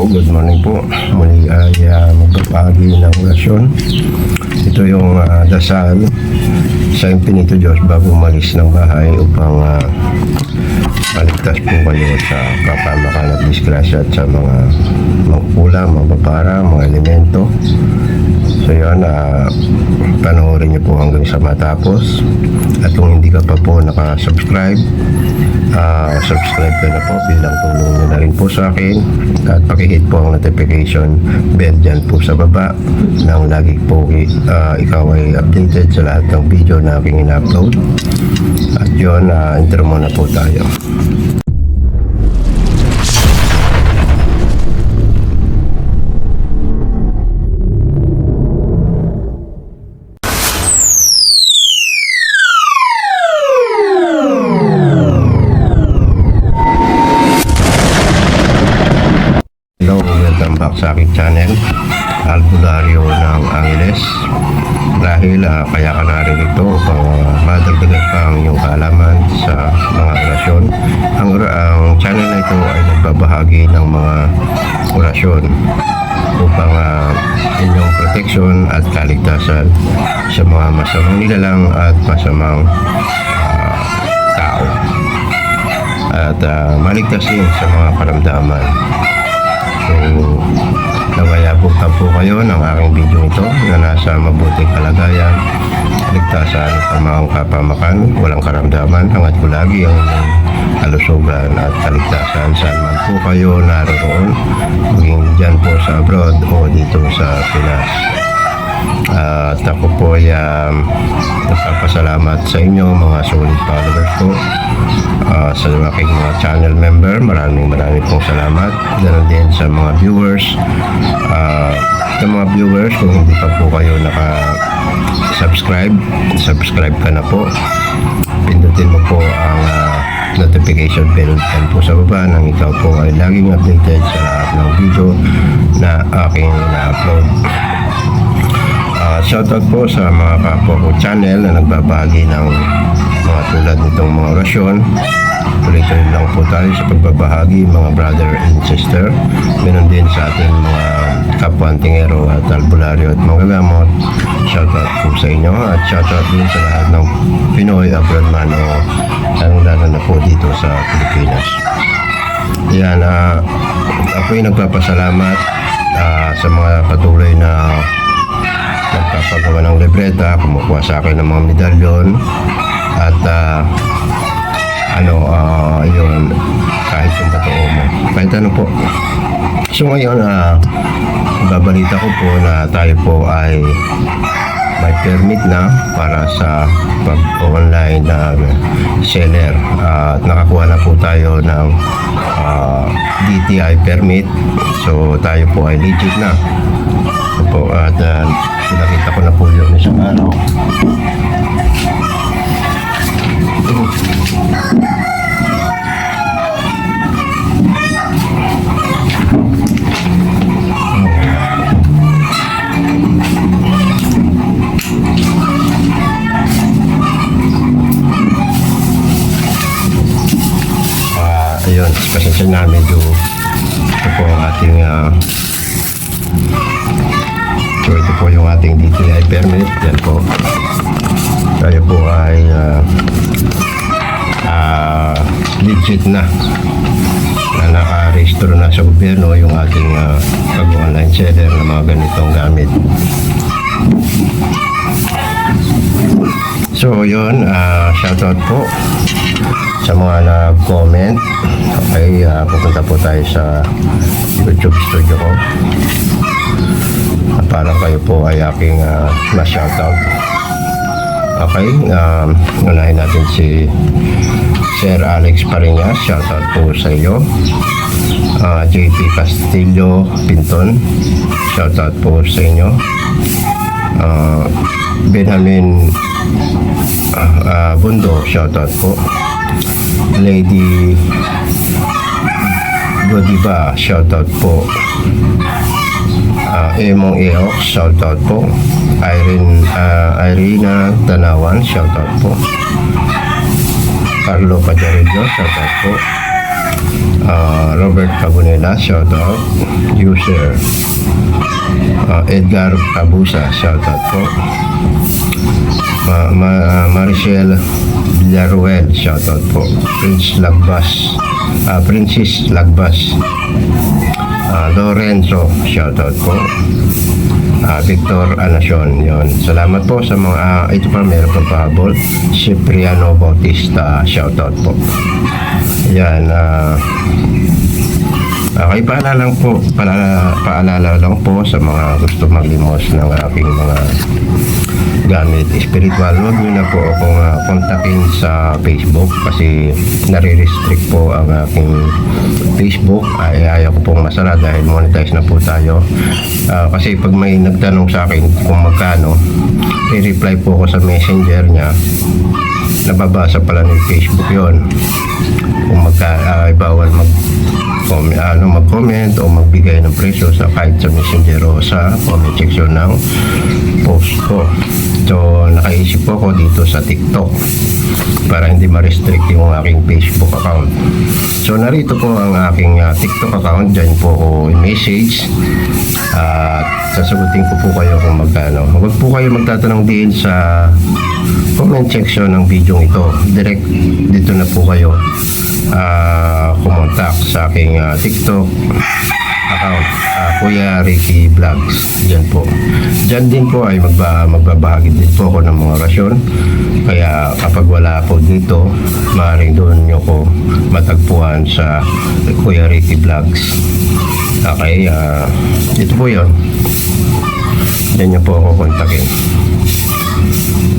Oh, good morning po. Muli ay uh, magbabahagi ng orasyon. Ito yung ah, dasal sa Infinito Diyos bago umalis ng bahay upang uh, maligtas po kayo sa kapamakan at disgrasya at sa mga magkulang, mga babara, mga elemento. So yun, uh, panoorin niyo po hanggang sa matapos. At kung hindi ka pa po nakasubscribe, uh, subscribe na po bilang tulong nyo na rin po sa akin. At pakihit po ang notification bell dyan po sa baba nang lagi po uh, ikaw ay updated sa lahat ng video na aking in-upload. At yun, uh, intro muna po tayo. Sa aking channel Albularyo ng Angeles. Dahil ah, kaya ka naririto upang uh, madagdagan pa ang iyong kaalaman sa mga orasyon ang, ang channel na ito ay nagbabahagi ng mga orasyon upang ah, inyong protection at kaligtasan sa mga masamang nilalang at masamang tao. At ah, maligtas sa mga karamdaman So, nawayabukan po kayo ng aking video ito na nasa mabuting kalagayan, ligtasan ang mga kapamakan, walang karamdaman, hangat ko lagi ang kalusugan at kaligtasan saan man po kayo naroon, maging dyan po sa abroad o dito sa Pinas. At ako po ay um, nagpapasalamat sa inyo mga solid followers ko Ah, sa aking mga channel member maraming maraming pong salamat. Ganoon din sa mga viewers. Ah, sa mga viewers kung hindi pa po kayo naka subscribe subscribe ka na po. Pindutin mo po ang ah, notification bell dyan po sa baba nang ikaw po ay laging updated sa lahat ng video na aking na-upload Ah, shoutout po sa mga kapwa ko channel na nagbabahagi ng mga tulad nitong mga orasyon. Tuloy-tuloy lang po tayo sa pagbabahagi mga brother and sister. Meron din sa ating mga kapwa antingero at albularyo at mga gamot. Shoutout po sa inyo at shoutout din sa lahat ng Pinoy abroad man o lalo na po dito sa Pilipinas. Yan, ah, ako'y nagpapasalamat ah, sa mga patuloy na nagpapagawa ng libreta, kumukuha sa akin ng mga medalyon at ah, ano, ah, yun, kahit yung totoo mo. Kahit ano po. So ngayon, ah, babalita ko po na tayo po ay may permit na para sa pag-online na seller. Ah, At nakakuha na po tayo ng ah, DTI permit. So tayo po ay legit na. Po, at uh, pinakita ko na po yun isang araw. Ah, ayun, pasensya na medyo ito po ang ating ito po yung ating DTI permit yan po tayo po ay ah, ah, legit na na nakarehistro na sa gobyerno yung ating uh, pag-online seller ng mga ganitong gamit So yun, uh, shoutout po sa mga nag-comment. Okay, ah, pupunta po tayo sa YouTube studio ko. Ah, Para kayo po ay aking uh, ma-shoutout. Okay, um, unahin natin si Sir Alex Pariñas. Shoutout po sa iyo. Ah, JP Castillo Pinton. Shoutout po sa inyo. Ah, Benjamin ah, Bundo, shoutout po. Lady Godiva, shoutout po. Ah, Emong Eok, shoutout po. Irene, ah, Irina Tanawan, shoutout po. Carlo Pajarillo, shoutout po. Ah, Robert Cabonela, shout out. User ah, Edgar Cabusa, shout out po. Ma Ma Maricel Villaruel, shout out po. Prince Lagbas, ah, Princess Lagbas. Ah, Lorenzo, shout out po. Ah, Victor Anacion, yon. Salamat po sa mga, ah, ito pa meron pa pahabol. Cipriano Bautista, shout out po. Yan, ah, Okay, paalala lang po, paalala, paalala lang po sa mga gusto maglimos ng aking mga gamit spiritual. Huwag nyo na po akong uh, kontakin sa Facebook kasi nare-restrict po ang aking Facebook. Ay, ayaw ko pong masara dahil monetize na po tayo. Ah, kasi pag may nagtanong sa akin kung magkano, i-reply po ako sa messenger niya. Nababasa pala ng Facebook yon kung magka, ah, bawal mag comment, ano, mag-comment o magbigay ng presyo sa kahit sa messenger o sa comment section ng post ko. So, nakaisip po ako dito sa TikTok para hindi ma-restrict yung aking Facebook account. So, narito po ang aking ah, TikTok account. Diyan po ako i-message at sasagutin ko po kayo kung magkano. Huwag po kayo magtatanong din sa comment section ng video ito. Direct dito na po kayo ah kumontak sa aking ah, TikTok account, ah, Kuya Ricky Vlogs. Diyan po. Diyan din po ay magba, magbabahagi din po ako ng mga orasyon. Kaya kapag wala po dito, maaaring doon nyo ko matagpuan sa Kuya Ricky Vlogs. Okay, ah, ito po yon. Diyan nyo po ako kontakin.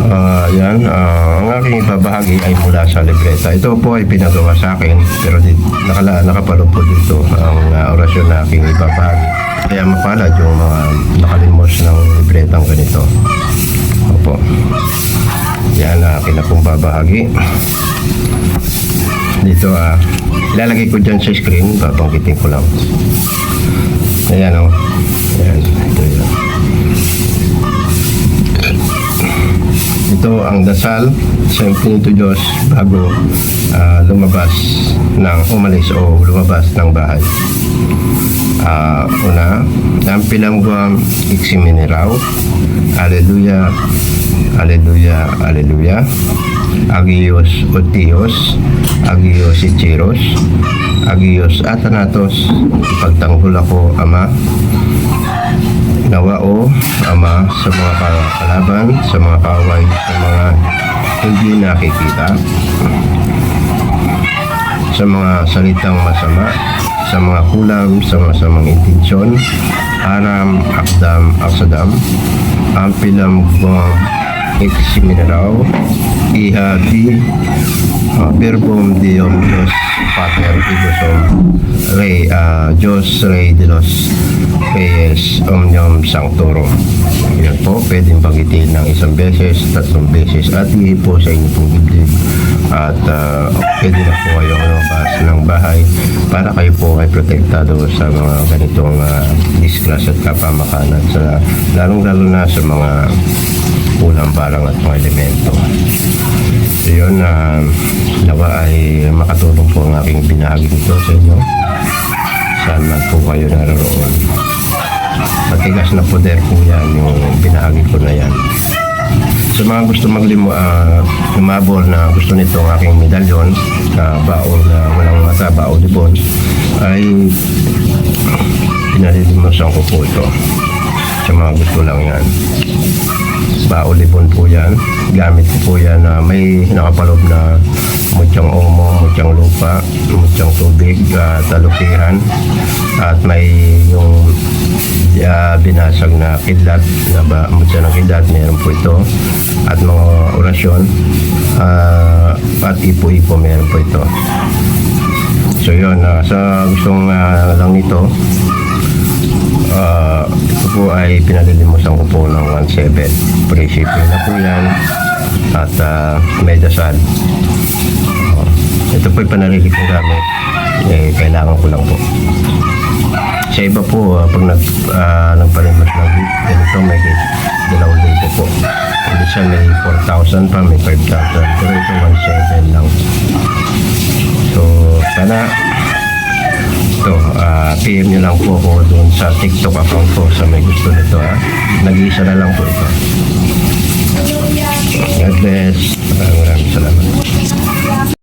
Ah, yan, ah, ang aking ibabahagi ay mula sa libreta. Ito po ay pinagawa sa akin, pero di, nakala, nakapalog dito ang ah, orasyon na aking ibabahagi. Kaya mapalad yung mga nakalimos ng libretang ganito. Opo. Yan ang akin na pong babahagi. Dito, ah, ilalagay ko dyan sa screen, babanggitin ko lang. Ayan, oh. Ayan, ito yun. Ito ang dasal sa Infinito Diyos bago ah, lumabas ng umalis o lumabas ng bahay. Ah, una, ang pinamguam iksiminiraw. Aleluya, aleluya, aleluya. Agios Otios, Agios Ichiros, Agios Atanatos, ipagtanggol ako, Ama, Nawa o Ama sa mga ka- kalaban, sa mga kaway, sa mga hindi nakikita, sa mga salitang masama, sa mga kulam, sa masamang intensyon, aram, akdam, aksadam, ampilam, buwang, eksiminaraw, iha, di, uh, verbum diom Dios Pater Ibusom Rey uh, Diyos Rey de los Reyes Omnium Sanctorum. Yan po pwedeng banggitin ng isang beses tatlong beses at ihi po sa inyo pong dibdib. At uh, pwede na po kayong lumabas ng bahay para kayo po ay protektado sa mga ganitong uh, disgrasya at kapamakanan sa lalong lalo na sa mga ulang barang at mga elemento So yun, uh, nawa ay makatulong po ang aking binahagi nito sa inyo. Saan man po kayo naroon. Matigas na poder po yan, yung binahagi ko na yan. Sa mga gusto maglimo, uh, lumabol na gusto nito ang aking medalyon, na baon na walang mata, baon libon, ay pinalilimusan ko po ito. Mga gusto lang yan baulibon po yan. Gamit po yan na may nakapalob na mutyang omo, mutyang lupa, mutyang tubig, uh, talukihan, at may yung uh, binasag na kidlat, na ba, mutya ng kidlat, meron po ito. At mga orasyon, uh, at ipo-ipo meron po ito. So yun, uh, sa gustong uh, lang nito, Ah, ito po ay pinalilimusan ko po ng 1.7. Pre-shipping na po yan. At uh, may dasal. Oh, ito po ay panarinig kong gamit. Eh, kailangan ko lang po. Sa iba po, ah, pag nag, uh, nagpalimas ng ganito, may dalawang libo po. Minsan may 4,000 pa, may 5,000. Pero ito 1,700 lang. So, sana ito, ah, PM nyo lang po ako doon sa TikTok account ko sa may gusto nito. ah. Nag-iisa na lang po ito. God bless. Maraming maraming salamat.